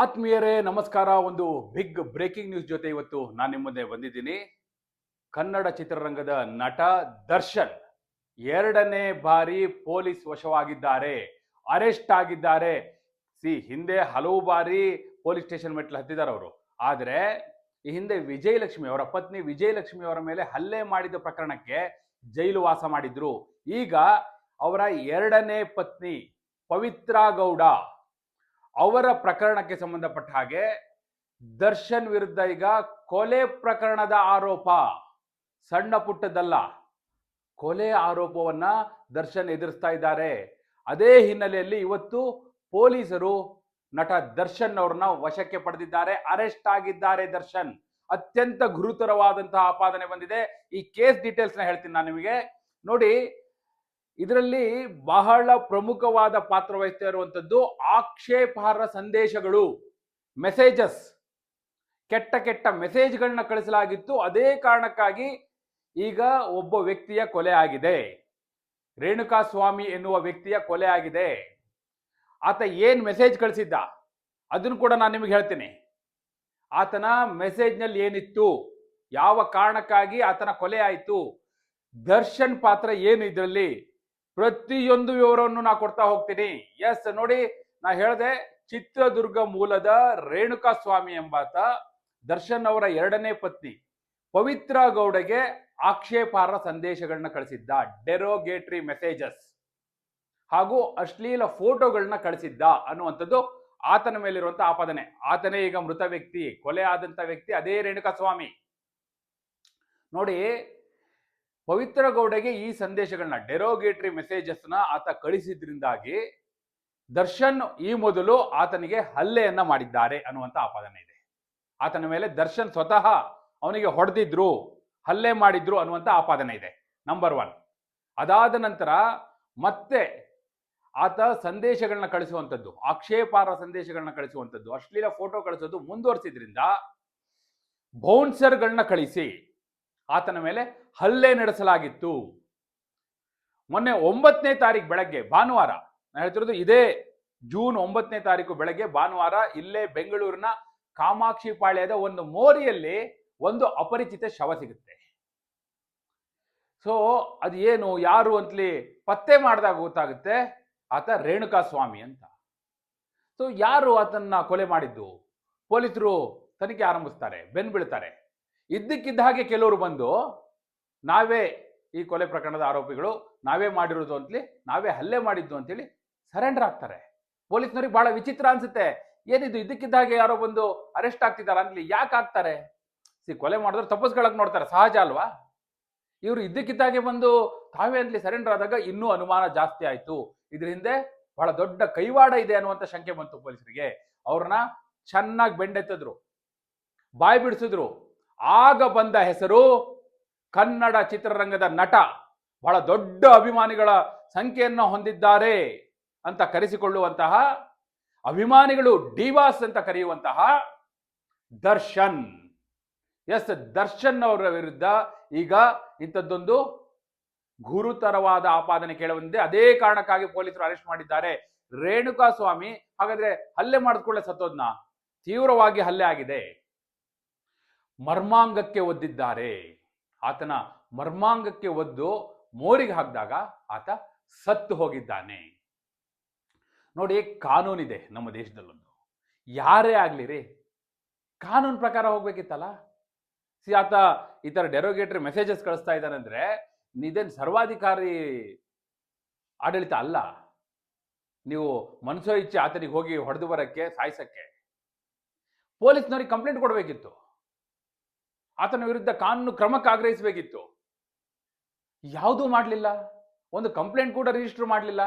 ಆತ್ಮೀಯರೇ, ನಮಸ್ಕಾರ. ಒಂದು ಬಿಗ್ ಬ್ರೇಕಿಂಗ್ ನ್ಯೂಸ್ ಜೊತೆ ಇವತ್ತು ನಾನು ನಿಮ್ಮ ಮುಂದೆ ಬಂದಿದ್ದೀನಿ. ಕನ್ನಡ ಚಿತ್ರರಂಗದ ನಟ ದರ್ಶನ್ ಎರಡನೇ ಬಾರಿ ಪೊಲೀಸ್ ವಶವಾಗಿದ್ದಾರೆ. ಅರೆಸ್ಟ್ ಆಗಿದ್ದಾರೆ. ಸಿ, ಹಿಂದೆ ಹಲವು ಬಾರಿ ಪೊಲೀಸ್ ಸ್ಟೇಷನ್ ಮೆಟ್ಲು ಹತ್ತಿದ್ದಾರೆ ಅವರು. ಆದರೆ, ಈ ಹಿಂದೆ ವಿಜಯಲಕ್ಷ್ಮಿ, ಅವರ ಪತ್ನಿ ವಿಜಯಲಕ್ಷ್ಮಿ ಅವರ ಮೇಲೆ ಹಲ್ಲೆ ಮಾಡಿದ ಪ್ರಕರಣಕ್ಕೆ ಜೈಲು ವಾಸ ಮಾಡಿದ್ರು. ಈಗ ಅವರ ಎರಡನೇ ಪತ್ನಿ ಪವಿತ್ರ ಗೌಡ ಅವರ ಪ್ರಕರಣಕ್ಕೆ ಸಂಬಂಧಪಟ್ಟ ಹಾಗೆ ದರ್ಶನ್ ವಿರುದ್ಧ ಈಗ ಕೊಲೆ ಪ್ರಕರಣದ ಆರೋಪ. ಸಣ್ಣ ಪುಟ್ಟದಲ್ಲ ಕೊಲೆ ಆರೋಪವನ್ನ ದರ್ಶನ್ ಎದುರಿಸ್ತಾ ಇದ್ದಾರೆ. ಅದೇ ಹಿನ್ನೆಲೆಯಲ್ಲಿ ಇವತ್ತು ಪೊಲೀಸರು ನಟ ದರ್ಶನ್ ಅವ್ರನ್ನ ವಶಕ್ಕೆ ಪಡೆದಿದ್ದಾರೆ. ಅರೆಸ್ಟ್ ಆಗಿದ್ದಾರೆ ದರ್ಶನ್. ಅತ್ಯಂತ ಗುರುತರವಾದಂತಹ ಆಪಾದನೆ ಬಂದಿದೆ. ಈ ಕೇಸ್ ಡೀಟೇಲ್ಸ್ನ ಹೇಳ್ತೀನಿ ನಾನು ನಿಮಗೆ. ನೋಡಿ ಇದರಲ್ಲಿ ಬಹಳ ಪ್ರಮುಖವಾದ ಪಾತ್ರ ವಹಿಸ್ತಾ ಇರುವಂಥದ್ದು ಆಕ್ಷೇಪಾರ್ಹ ಸಂದೇಶಗಳು ಮೆಸೇಜಸ್ ಕೆಟ್ಟ ಕೆಟ್ಟ ಮೆಸೇಜ್ಗಳನ್ನ ಕಳಿಸಲಾಗಿತ್ತು. ಅದೇ ಕಾರಣಕ್ಕಾಗಿ ಈಗ ಒಬ್ಬ ವ್ಯಕ್ತಿಯ ಕೊಲೆ ಆಗಿದೆ. ರೇಣುಕಾ ಸ್ವಾಮಿ ಎನ್ನುವ ವ್ಯಕ್ತಿಯ ಕೊಲೆ ಆಗಿದೆ. ಆತ ಏನು ಮೆಸೇಜ್ ಕಳಿಸಿದ್ದ? ಅದನ್ನು ಕೂಡ ನಾನು ನಿಮಗೆ ಹೇಳ್ತೀನಿ. ಆತನ ಮೆಸೇಜ್ನಲ್ಲಿ ಏನಿತ್ತು? ಯಾವ ಕಾರಣಕ್ಕಾಗಿ ಆತನ ಕೊಲೆ ಆಯಿತು? ದರ್ಶನ್ ಪಾತ್ರ ಏನು ಇದರಲ್ಲಿ? ಪ್ರತಿಯೊಂದು ವಿವರವನ್ನು ನಾ ಕೊಡ್ತಾ ಹೋಗ್ತೀನಿ. ಎಸ್ ನೋಡಿ, ನಾ ಹೇಳ್ದೆ, ಚಿತ್ರದುರ್ಗ ಮೂಲದ ರೇಣುಕಾ ಸ್ವಾಮಿ ಎಂಬಾತ ದರ್ಶನ್ ಅವರ ಎರಡನೇ ಪತ್ನಿ ಪವಿತ್ರ ಗೌಡಗೆ ಆಕ್ಷೇಪಾರ್ಹ ಸಂದೇಶಗಳನ್ನ ಕಳಿಸಿದ್ದ ಡೆರೋಗೇಟ್ರಿ ಮೆಸೇಜಸ್ ಹಾಗೂ ಅಶ್ಲೀಲ ಫೋಟೋಗಳನ್ನ ಕಳಿಸಿದ್ದ ಅನ್ನುವಂಥದ್ದು ಆತನ ಮೇಲಿರುವಂತ ಆಪಾದನೆ. ಆತನೇ ಈಗ ಮೃತ ವ್ಯಕ್ತಿ, ಕೊಲೆ ಆದಂತ ವ್ಯಕ್ತಿ, ಅದೇ ರೇಣುಕಾ ಸ್ವಾಮಿ ನೋಡಿ ಪವಿತ್ರ ಗೌಡಗೆ ಈ ಸಂದೇಶಗಳನ್ನ, ಡೆರೋಗೇಟ್ರಿ ಮೆಸೇಜಸ್ನ ಆತ ಕಳಿಸಿದ್ರಿಂದಾಗಿ ದರ್ಶನ್ ಈ ಮೊದಲು ಆತನಿಗೆ ಹಲ್ಲೆಯನ್ನ ಮಾಡಿದ್ದಾರೆ ಅನ್ನುವಂತ ಆಪಾದನೆ ಇದೆ. ಆತನ ಮೇಲೆ ದರ್ಶನ್ ಸ್ವತಃ ಅವನಿಗೆ ಹೊಡೆದಿದ್ರು, ಹಲ್ಲೆ ಮಾಡಿದ್ರು ಅನ್ನುವಂತ ಆಪಾದನೆ ಇದೆ. ನಂಬರ್ ಒನ್ ಅದಾದ ನಂತರ ಮತ್ತೆ ಆತ ಸಂದೇಶಗಳನ್ನ ಕಳಿಸುವಂಥದ್ದು ಆಕ್ಷೇಪಾರ್ಹ ಸಂದೇಶಗಳನ್ನ ಕಳಿಸುವಂಥದ್ದು ಅಶ್ಲೀಲ ಫೋಟೋ ಕಳಿಸೋದು ಮುಂದುವರಿಸಿದ್ರಿಂದ ಬೌನ್ಸರ್ಗಳನ್ನ ಕಳಿಸಿ ಆತನ ಮೇಲೆ ಹಲ್ಲೆ ನಡೆಸಲಾಗಿತ್ತು. ಮೊನ್ನೆ ಒಂಬತ್ತನೇ ತಾರೀಕು ಬೆಳಗ್ಗೆ, ಭಾನುವಾರ, ನಾನು ಹೇಳ್ತಿರೋದು ಇದೇ ಜೂನ್ ಒಂಬತ್ತನೇ ತಾರೀಕು ಬೆಳಗ್ಗೆ, ಭಾನುವಾರ ಇಲ್ಲೇ ಬೆಂಗಳೂರಿನ ಕಾಮಾಕ್ಷಿ ಪಾಳ್ಯದ ಒಂದು ಮೋರಿಯಲ್ಲಿ ಒಂದು ಅಪರಿಚಿತ ಶವ ಸಿಗುತ್ತೆ. ಸೊ ಅದು ಏನು ಯಾರು ಅಂತಲಿ ಪತ್ತೆ ಮಾಡಿದಾಗ ಗೊತ್ತಾಗುತ್ತೆ, ಆತ ರೇಣುಕಾ ಸ್ವಾಮಿ ಅಂತ. ಸೊ ಯಾರು ಆತನ್ನ ಕೊಲೆ ಮಾಡಿದ್ದು? ಪೊಲೀಸರು ತನಿಖೆ ಆರಂಭಿಸ್ತಾರೆ ಬೆನ್ ಬೀಳ್ತಾರೆ ಇದ್ದಕ್ಕಿದ್ದ ಹಾಗೆ ಕೆಲವರು ಬಂದು, ನಾವೇ ಈ ಕೊಲೆ ಪ್ರಕರಣದ ಆರೋಪಿಗಳು, ನಾವೇ ಮಾಡಿರೋದು ಅಂತಲಿ ನಾವೇ ಹಲ್ಲೆ ಮಾಡಿದ್ದು ಅಂತೇಳಿ ಸರೆಂಡರ್ ಆಗ್ತಾರೆ. ಪೊಲೀಸ್ನವ್ರಿಗೆ ಬಹಳ ವಿಚಿತ್ರ ಅನ್ಸುತ್ತೆ. ಏನಿದು, ಇದ್ದಕ್ಕಿದ್ದ ಹಾಗೆ ಯಾರೋ ಬಂದು ಅರೆಸ್ಟ್ ಆಗ್ತಿದ್ದಾರೆ ಅಂತಲಿ ಯಾಕೆ ಆಗ್ತಾರೆ? ಸಿ, ಕೊಲೆ ಮಾಡಿದ್ರೆ ತಪ್ಪಿಸ್ಕೊಳಕ್ ನೋಡ್ತಾರೆ, ಸಹಜ ಅಲ್ವಾ? ಇವರು ಇದ್ದಕ್ಕಿದ್ದಾಗೆ ಬಂದು ತಾವೇ ಅಂತಲಿ ಸರೆಂಡರ್ ಆದಾಗ ಇನ್ನೂ ಅನುಮಾನ ಜಾಸ್ತಿ ಆಯಿತು. ಇದ್ರ ಹಿಂದೆ ಬಹಳ ದೊಡ್ಡ ಕೈವಾಡ ಇದೆ ಅನ್ನುವಂಥ ಶಂಕೆ ಬಂತು ಪೊಲೀಸರಿಗೆ. ಅವ್ರನ್ನ ಚೆನ್ನಾಗಿ ಬೆಂಡೆತ್ತಿದ್ರು, ಬಾಯಿ ಬಿಡಿಸಿದ್ರು. ಆಗ ಬಂದ ಹೆಸರು ಕನ್ನಡ ಚಿತ್ರರಂಗದ ನಟ. ಬಹಳ ದೊಡ್ಡ ಅಭಿಮಾನಿಗಳ ಸಂಖ್ಯೆಯನ್ನು ಹೊಂದಿದ್ದಾರೆ ಅಂತ ಕರೆಸಿಕೊಳ್ಳುವಂತಹ, ಅಭಿಮಾನಿಗಳು ಡಿವಾಸ್ ಅಂತ ಕರೆಯುವಂತಹ ದರ್ಶನ್. ಎಸ್, ದರ್ಶನ್ ಅವರ ವಿರುದ್ಧ ಈಗ ಇಂಥದ್ದೊಂದು ಗುರುತರವಾದ ಆಪಾದನೆ ಕೇಳಬಂದಿದೆ ಅದೇ ಕಾರಣಕ್ಕಾಗಿ ಪೊಲೀಸರು ಅರೆಸ್ಟ್ ಮಾಡಿದ್ದಾರೆ. ರೇಣುಕಾ ಸ್ವಾಮಿ ಹಾಗಾದ್ರೆ ಹಲ್ಲೆ ಮಾಡಿದ್ಕೊಳ್ಳೆ ಸತ್ತೋದ್ನ? ತೀವ್ರವಾಗಿ ಹಲ್ಲೆ ಆಗಿದೆ. ಮರ್ಮಾಂಗಕ್ಕೆ ಒದ್ದಿದ್ದಾರೆ. ಆತನ ಮರ್ಮಾಂಗಕ್ಕೆ ಒದ್ದು ಮೋರಿಗೆ ಹಾಕಿದಾಗ ಆತ ಸತ್ತು ಹೋಗಿದ್ದಾನೆ. ನೋಡಿ, ಕಾನೂನಿದೆ ನಮ್ಮ ದೇಶದಲ್ಲೊಂದು. ಯಾರೇ ಆಗಲಿ ರೀ, ಕಾನೂನು ಪ್ರಕಾರ ಹೋಗ್ಬೇಕಿತ್ತಲ್ಲ? ಸಿ, ಆತ ಈ ಥರ ಡೆರೋಗೇಟ್ರಿ ಮೆಸೇಜಸ್ ಕಳಿಸ್ತಾ ಇದ್ದಾನೆ ಅಂದ್ರೆ ಇದೇನು ಸರ್ವಾಧಿಕಾರಿ ಆಡಳಿತ ಅಲ್ಲ. ನೀವು ಮನಸೋ ಇಚ್ಛೆ ಆತನಿಗೆ ಹೋಗಿ ಹೊಡೆದು ಬರಕ್ಕೆ, ಸಾಯಿಸಕ್ಕೆ. ಪೊಲೀಸ್ನವ್ರಿಗೆ ಕಂಪ್ಲೇಂಟ್ ಕೊಡಬೇಕಿತ್ತು. ಆತನ ವಿರುದ್ಧ ಕಾನೂನು ಕ್ರಮಕ್ಕೆ ಆಗ್ರಹಿಸಬೇಕಿತ್ತು ಯಾವುದೂ ಮಾಡಲಿಲ್ಲ. ಒಂದು ಕಂಪ್ಲೇಂಟ್ ಕೂಡ ರಿಜಿಸ್ಟರ್ ಮಾಡಲಿಲ್ಲ.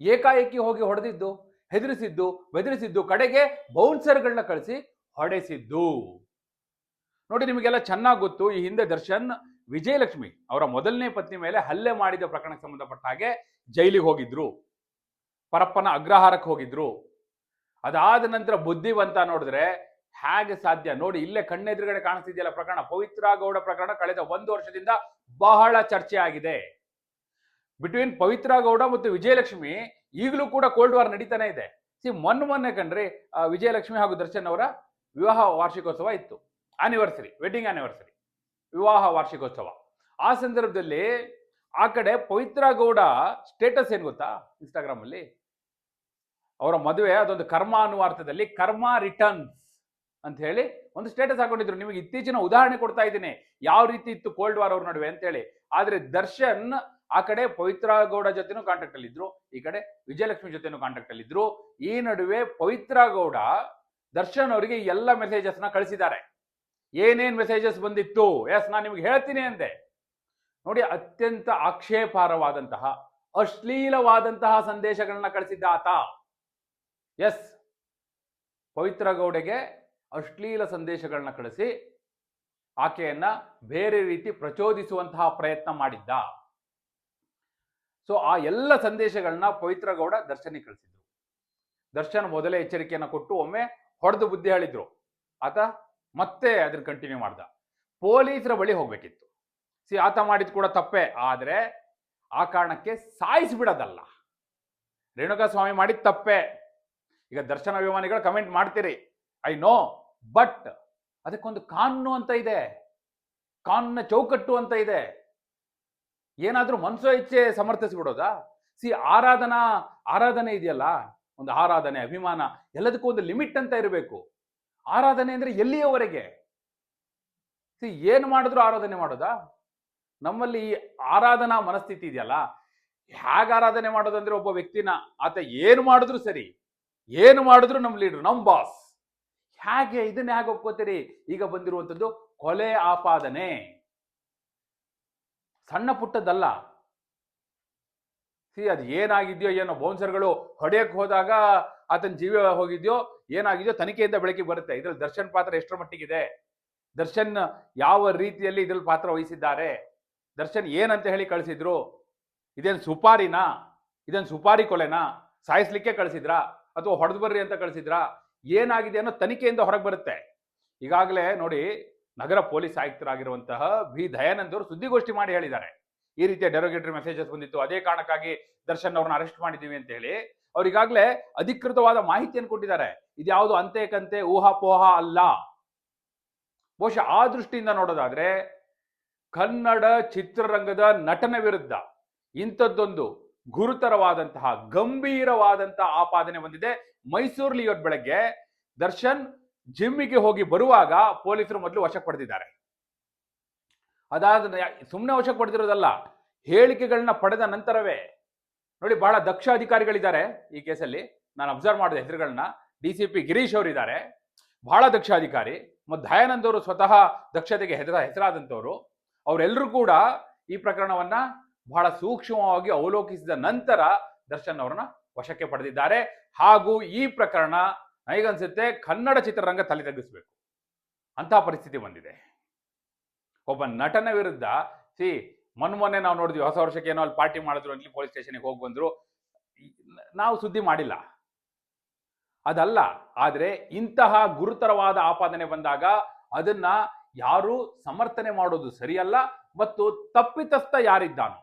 ಏಕಾಏಕಿ ಹೋಗಿ ಹೊಡೆದಿದ್ದು, ಹೆದರಿಸಿದ್ದು, ಬೆದರಿಸಿದ್ದು, ಕಡೆಗೆ ಬೌನ್ಸರ್ಗಳನ್ನ ಕಳಿಸಿ ಹೊಡೆಸಿದ್ದು. ನೋಡಿ, ನಿಮಗೆಲ್ಲ ಚೆನ್ನಾಗಿ ಗೊತ್ತು, ಈ ಹಿಂದೆ ದರ್ಶನ್ ವಿಜಯಲಕ್ಷ್ಮಿ ಅವರ ಮೊದಲನೇ ಪತ್ನಿ ಮೇಲೆ ಹಲ್ಲೆ ಮಾಡಿದ ಪ್ರಕರಣಕ್ಕೆ ಸಂಬಂಧಪಟ್ಟ ಹಾಗೆ ಜೈಲಿಗೆ ಹೋಗಿದ್ರು. ಪರಪ್ಪನ ಅಗ್ರಹಾರಕ್ಕೆ ಹೋಗಿದ್ರು. ಅದಾದ ನಂತರ ಬುದ್ಧಿವಂತ ನೋಡಿದ್ರೆ ಹೇಗೆ ಸಾಧ್ಯ? ನೋಡಿ ಇಲ್ಲೇ ಕಣ್ಣೆದುರುಗಡೆ ಕಾಣಿಸ್ತಿದೆಯಲ್ಲ ಪ್ರಕರಣ. ಪವಿತ್ರ ಗೌಡ ಪ್ರಕರಣ ಕಳೆದ ಒಂದು ವರ್ಷದಿಂದ ಬಹಳ ಚರ್ಚೆ ಆಗಿದೆ. ಬಿಟ್ವೀನ್ ಪವಿತ್ರ ಗೌಡ ಮತ್ತು ವಿಜಯಲಕ್ಷ್ಮಿ ಈಗಲೂ ಕೂಡ ಕೋಲ್ಡ್ ವಾರ್ ನಡೀತಾನೆ ಇದೆ. ಸಿ ಮೊನ್ನೆ ಮೊನ್ನೆ ಕಣ್ರಿ ಆ, ವಿಜಯಲಕ್ಷ್ಮಿ ಹಾಗೂ ದರ್ಶನ್ ಅವರ ವಿವಾಹ ವಾರ್ಷಿಕೋತ್ಸವ ಇತ್ತು. ಆನಿವರ್ಸರಿ ವೆಡ್ಡಿಂಗ್ ಆನಿವರ್ಸರಿ ವಿವಾಹ ವಾರ್ಷಿಕೋತ್ಸವ. ಆ ಸಂದರ್ಭದಲ್ಲಿ ಆ ಕಡೆ ಪವಿತ್ರ ಗೌಡ ಸ್ಟೇಟಸ್ ಏನ್ ಗೊತ್ತಾ ಇನ್ಸ್ಟಾಗ್ರಾಮ್ ಅಲ್ಲಿ? ಅವರ ಮದುವೆ ಅದೊಂದು ಕರ್ಮ ಅನ್ನುವ ಅರ್ಥದಲ್ಲಿ ಕರ್ಮ ರಿಟರ್ನ್ಸ್ ಅಂತ ಹೇಳಿ ಒಂದು ಸ್ಟೇಟಸ್ ಹಾಕೊಂಡಿದ್ರು. ನಿಮಗೆ ಇತ್ತೀಚಿನ ಉದಾಹರಣೆ ಕೊಡ್ತಾ ಇದ್ದೀನಿ. ಯಾವ ರೀತಿ ಇತ್ತು ಕೋಲ್ಡ್ ವಾರ್ ಅವ್ರ ನಡುವೆ ಅಂತ ಹೇಳಿ. ಆದ್ರೆ ದರ್ಶನ್ ಆ ಕಡೆ ಪವಿತ್ರ ಗೌಡ ಜೊತೆನೂ ಕಾಂಟ್ಯಾಕ್ಟ್ ಅಲ್ಲಿ ಇದ್ರು. ಈ ಕಡೆ ವಿಜಯಲಕ್ಷ್ಮಿ ಜೊತೆನೂ ಕಾಂಟ್ಯಾಕ್ಟ್ ಅಲ್ಲಿ ಇದ್ರು. ಈ ನಡುವೆ ಪವಿತ್ರ ಗೌಡ ದರ್ಶನ್ ಅವರಿಗೆ ಎಲ್ಲ ಮೆಸೇಜಸ್ನ ಕಳಿಸಿದ್ದಾರೆ. ಏನೇನ್ ಮೆಸೇಜಸ್ ಬಂದಿತ್ತು? ಎಸ್ ನಾನು ನಿಮ್ಗೆ ಹೇಳ್ತೀನಿ ಅಂದೆ. ನೋಡಿ, ಅತ್ಯಂತ ಆಕ್ಷೇಪಾರ್ಹವಾದಂತಹ, ಅಶ್ಲೀಲವಾದಂತಹ ಸಂದೇಶಗಳನ್ನ ಕಳಿಸಿದ್ದ ಆತ. ಎಸ್ ಪವಿತ್ರ ಗೌಡೆಗೆ ಅಶ್ಲೀಲ ಸಂದೇಶಗಳನ್ನ ಕಳಿಸಿ ಆಕೆಯನ್ನ ಬೇರೆ ರೀತಿ ಪ್ರಚೋದಿಸುವಂತಹ ಪ್ರಯತ್ನ ಮಾಡಿದ್ದ. ಸೊ ಆ ಎಲ್ಲ ಸಂದೇಶಗಳನ್ನ ಪವಿತ್ರ ಗೌಡ ದರ್ಶನಿಗೆ ಕಳಿಸಿದ್ರು. ದರ್ಶನ್ ಮೊದಲೇ ಎಚ್ಚರಿಕೆಯನ್ನ ಕೊಟ್ಟು ಒಮ್ಮೆ ಹೊಡೆದು ಬುದ್ಧಿ ಹೇಳಿದ್ರು. ಆತ ಮತ್ತೆ ಅದನ್ನ ಕಂಟಿನ್ಯೂ ಮಾಡ್ದ. ಪೊಲೀಸರ ಬಳಿ ಹೋಗ್ಬೇಕಿತ್ತು. ಸಿ ಆತ ಮಾಡಿದ್ ಕೂಡ ತಪ್ಪೇ. ಆದ್ರೆ ಆ ಕಾರಣಕ್ಕೆ ಸಾಯಿಸಿಬಿಡೋದಲ್ಲ ರೇಣುಕಾ ಸ್ವಾಮಿ ಮಾಡಿದ ತಪ್ಪೇ. ಈಗ ದರ್ಶನ ಅಭಿಮಾನಿಗಳು ಕಮೆಂಟ್ ಮಾಡ್ತೀರಿ. ಐ ನೋ ಬಟ್ ಅದಕ್ಕೊಂದು ಕಾನೂನು ಅಂತ ಇದೆ. ಕಾನೂನ ಚೌಕಟ್ಟು ಅಂತ ಇದೆ. ಏನಾದರೂ ಮನಸೋ ಇಚ್ಛೆ ಸಮರ್ಥಿಸ್ಬಿಡೋದಾ? ಸಿ ಆರಾಧನಾ, ಆರಾಧನೆ ಇದೆಯಲ್ಲ, ಒಂದು ಆರಾಧನೆ, ಅಭಿಮಾನ, ಎಲ್ಲದಕ್ಕೂ ಒಂದು ಲಿಮಿಟ್ ಅಂತ ಇರಬೇಕು. ಆರಾಧನೆ ಅಂದ್ರೆ ಎಲ್ಲಿಯವರೆಗೆ? ಸಿ ಏನು ಮಾಡಿದ್ರು ಆರಾಧನೆ ಮಾಡೋದಾ? ನಮ್ಮಲ್ಲಿ ಈ ಆರಾಧನಾ ಮನಸ್ಥಿತಿ ಇದೆಯಲ್ಲ, ಹೇಗೆ ಆರಾಧನೆ ಮಾಡೋದಂದ್ರೆ ಒಬ್ಬ ವ್ಯಕ್ತಿನ, ಆತ ಏನು ಮಾಡಿದ್ರು ಸರಿ, ಏನು ಮಾಡಿದ್ರು ನಮ್ಮ ಲೀಡ್ರು ನಮ್ಮ ಬಾಸ್ ಹೇಗೆ ಇದನ್ನ ಹೇಗೆ ಒಪ್ಕೋತೀರಿ? ಈಗ ಬಂದಿರುವಂಥದ್ದು ಕೊಲೆ ಆಪಾದನೆ. ಸಣ್ಣ ಪುಟ್ಟದ್ದಲ್ಲ. ಸಿ, ಅದು ಏನಾಗಿದ್ಯೋ ಏನೋ ಬೌನ್ಸರ್ಗಳು ಹೊಡೆಯಕ್ಕೆ ಹೋದಾಗ ಆತನ ಜೀವ ಹೋಗಿದ್ಯೋ ಏನಾಗಿದೆಯೋ ತನಿಖೆಯಿಂದ ಬೆಳಕಿಗೆ ಬರುತ್ತೆ. ಇದ್ರಲ್ಲಿ ದರ್ಶನ್ ಪಾತ್ರ ಎಷ್ಟರ ಮಟ್ಟಿಗಿದೆ? ದರ್ಶನ್ ಯಾವ ರೀತಿಯಲ್ಲಿ ಇದ್ರಲ್ಲಿ ಪಾತ್ರ ವಹಿಸಿದ್ದಾರೆ? ದರ್ಶನ್ ಏನಂತ ಹೇಳಿ ಕಳಿಸಿದ್ರು? ಇದೇನು ಸುಪಾರಿನಾ? ಇದೇನು ಸುಪಾರಿ ಕೊಲೆನಾ? ಸಾಯಿಸ್ಲಿಕ್ಕೆ ಕಳಿಸಿದ್ರಾ? ಅಥವಾ ಹೊಡೆದು ಬರ್ರಿ ಅಂತ ಕಳಿಸಿದ್ರಾ? ಏನಾಗಿದೆ ಅನ್ನೋ ತನಿಖೆಯಿಂದ ಹೊರಗೆ ಬರುತ್ತೆ. ಈಗಾಗಲೇ ನೋಡಿ ನಗರ ಪೊಲೀಸ್ ಆಯುಕ್ತರಾಗಿರುವಂತಹ ಬಿ ದಯಾನಂದ್ ಅವರು ಸುದ್ದಿಗೋಷ್ಠಿ ಮಾಡಿ ಹೇಳಿದ್ದಾರೆ. ಈ ರೀತಿಯ ಡೆರೋಗೇಟರಿ ಮೆಸೇಜಸ್ ಬಂದಿತ್ತು. ಅದೇ ಕಾರಣಕ್ಕಾಗಿ ದರ್ಶನ್ ಅವ್ರನ್ನ ಅರೆಸ್ಟ್ ಮಾಡಿದ್ದೀವಿ ಅಂತ ಹೇಳಿ. ಅವ್ರು ಈಗಾಗಲೇ ಅಧಿಕೃತವಾದ ಮಾಹಿತಿಯನ್ನು ಕೊಟ್ಟಿದ್ದಾರೆ. ಇದ್ಯಾವುದು ಅಂತೆ ಕಂತೆ, ಊಹಾಪೋಹ ಅಲ್ಲ. ಬಹುಶಃ ಆ ದೃಷ್ಟಿಯಿಂದ ನೋಡೋದಾದ್ರೆ ಕನ್ನಡ ಚಿತ್ರರಂಗದ ನಟನ ವಿರುದ್ಧ ಇಂಥದ್ದೊಂದು ಗುರುತರವಾದಂತಹ ಗಂಭೀರವಾದಂತಹ ಆಪಾದನೆ ಬಂದಿದೆ ಮೈಸೂರಲ್ಲಿ ಇವತ್ತು ಬೆಳಗ್ಗೆ ದರ್ಶನ್ ಜಿಮ್ಮಿಗೆ ಹೋಗಿ ಬರುವಾಗ ಪೊಲೀಸರು ಮೊದಲು ವಶಕ್ಕೆ ಪಡೆದಿದ್ದಾರೆ. ಅದಾದ ಸುಮ್ಮನೆ ವಶಕ್ಕೆ ಪಡೆದಿರೋದಲ್ಲ, ಹೇಳಿಕೆಗಳನ್ನ ಪಡೆದ ನಂತರವೇ. ನೋಡಿ, ಬಹಳ ದಕ್ಷ ಅಧಿಕಾರಿಗಳಿದ್ದಾರೆ ಈ ಕೇಸಲ್ಲಿ. ನಾನು ಅಬ್ಸರ್ವ್ ಮಾಡಿದ ಹೆಸರುಗಳನ್ನ. ಡಿ ಸಿ ಪಿ ಗಿರೀಶ್ ಅವರಿದ್ದಾರೆ. ಬಹಳ ದಕ್ಷ ಅಧಿಕಾರಿ. ಮತ್ತು ದಯಾನಂದ್ ಅವರು ಸ್ವತಃ ದಕ್ಷತೆಗೆ ಹೆಸರ ಹೆಸರಾದಂಥವ್ರು. ಅವರೆಲ್ಲರೂ ಕೂಡ ಈ ಪ್ರಕರಣವನ್ನ ಬಹಳ ಸೂಕ್ಷ್ಮವಾಗಿ ಅವಲೋಕಿಸಿದ ನಂತರ ದರ್ಶನ್ ಅವರನ್ನ ವಶಕ್ಕೆ ಪಡೆದಿದ್ದಾರೆ. ಹಾಗೂ ಈ ಪ್ರಕರಣ ನನಗನ್ಸುತ್ತೆ ಕನ್ನಡ ಚಿತ್ರರಂಗ ತಲೆ ತಗ್ಗಿಸ್ಬೇಕು. ಅಂತಹ ಪರಿಸ್ಥಿತಿ ಬಂದಿದೆ. ಒಬ್ಬ ನಟನ ವಿರುದ್ಧ, ಸಿ ಮೊನ್ನೆ ನಾವು ನೋಡಿದ್ವಿ, ಹೊಸ ವರ್ಷಕ್ಕೆ ಏನೋ ಅಲ್ಲಿ ಪಾರ್ಟಿ ಮಾಡಿದ್ರು ಅಲ್ಲಿ ಪೊಲೀಸ್ ಸ್ಟೇಷನ್ಗೆ ಹೋಗಿ ಬಂದ್ರು. ನಾವು ಸುದ್ದಿ ಮಾಡಿಲ್ಲ. ಅದಲ್ಲ, ಆದರೆ ಇಂತಹ ಗುರುತರವಾದ ಆಪಾದನೆ ಬಂದಾಗ ಅದನ್ನ ಯಾರು ಸಮರ್ಥನೆ ಮಾಡೋದು ಸರಿಯಲ್ಲ, ಮತ್ತು ತಪ್ಪಿತಸ್ಥ ಯಾರಿದ್ದಾನೋ.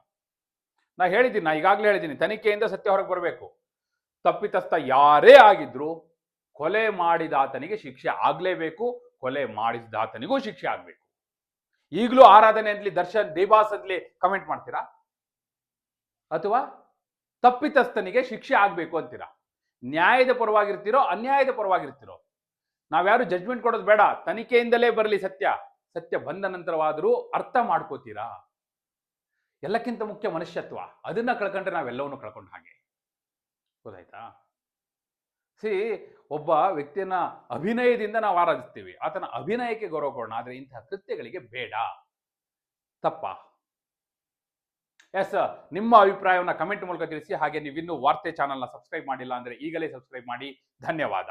ನಾ ಹೇಳಿದ್ದೀನಿ, ನಾ ಈಗಾಗಲೇ ಹೇಳಿದ್ದೀನಿ, ತನಿಖೆಯಿಂದ ಸತ್ಯ ಹೊರಗೆ ಬರಬೇಕು. ತಪ್ಪಿತಸ್ಥ ಯಾರೇ ಆಗಿದ್ರು ಕೊಲೆ ಮಾಡಿದ ಆತನಿಗೆ ಶಿಕ್ಷೆ ಆಗ್ಲೇಬೇಕು, ಕೊಲೆ ಮಾಡಿಸಿದ ಆತನಿಗೂ ಶಿಕ್ಷೆ ಆಗ್ಬೇಕು. ಈಗಲೂ ಆರಾಧನೆ ಅಂತಲಿ ದರ್ಶನ್ ದೇವಾಸ್ ಕಮೆಂಟ್ ಮಾಡ್ತೀರಾ? ಅಥವಾ ತಪ್ಪಿತಸ್ಥನಿಗೆ ಶಿಕ್ಷೆ ಆಗ್ಬೇಕು ಅಂತೀರಾ? ನ್ಯಾಯದ ಪರವಾಗಿರ್ತಿರೋ, ಅನ್ಯಾಯದ ಪರವಾಗಿರ್ತೀರೋ? ನಾವ್ಯಾರು ಜಡ್ಜ್ಮೆಂಟ್ ಕೊಡೋದು ಬೇಡ, ತನಿಖೆಯಿಂದಲೇ ಬರಲಿ ಸತ್ಯ. ಸತ್ಯ ಬಂದ ನಂತರವಾದರೂ ಅರ್ಥ ಮಾಡ್ಕೋತೀರಾ? ಎಲ್ಲಕ್ಕಿಂತ ಮುಖ್ಯ ಮನುಷ್ಯತ್ವ, ಅದನ್ನ ಕಳ್ಕೊಂಡ್ರೆ ನಾವೆಲ್ಲವನ್ನು ಕಳ್ಕೊಂಡ ಹಾಗೆ. ಗೊತ್ತಾಯ್ತಾ? ಸಿ ಒಬ್ಬ ವ್ಯಕ್ತಿಯನ್ನ ಅಭಿನಯದಿಂದ ನಾವು ಆರಾಧಿಸ್ತೀವಿ. ಆತನ ಅಭಿನಯಕ್ಕೆ ಗೌರವ ಕೊಡೋಣ, ಆದ್ರೆ ಇಂತಹ ಕೃತ್ಯಗಳಿಗೆ ಬೇಡ. ತಪ್ಪ. ಎಸ್ ನಿಮ್ಮ ಅಭಿಪ್ರಾಯವನ್ನು ಕಮೆಂಟ್ ಮೂಲಕ ತಿಳಿಸಿ, ಹಾಗೆ ನೀವಿನ್ನೂ ವಾರ್ತೆ ಚಾನಲ್ನ ಸಬ್ಸ್ಕ್ರೈಬ್ ಮಾಡಿಲ್ಲ ಅಂದ್ರೆ ಈಗಲೇ ಸಬ್ಸ್ಕ್ರೈಬ್ ಮಾಡಿ. ಧನ್ಯವಾದ.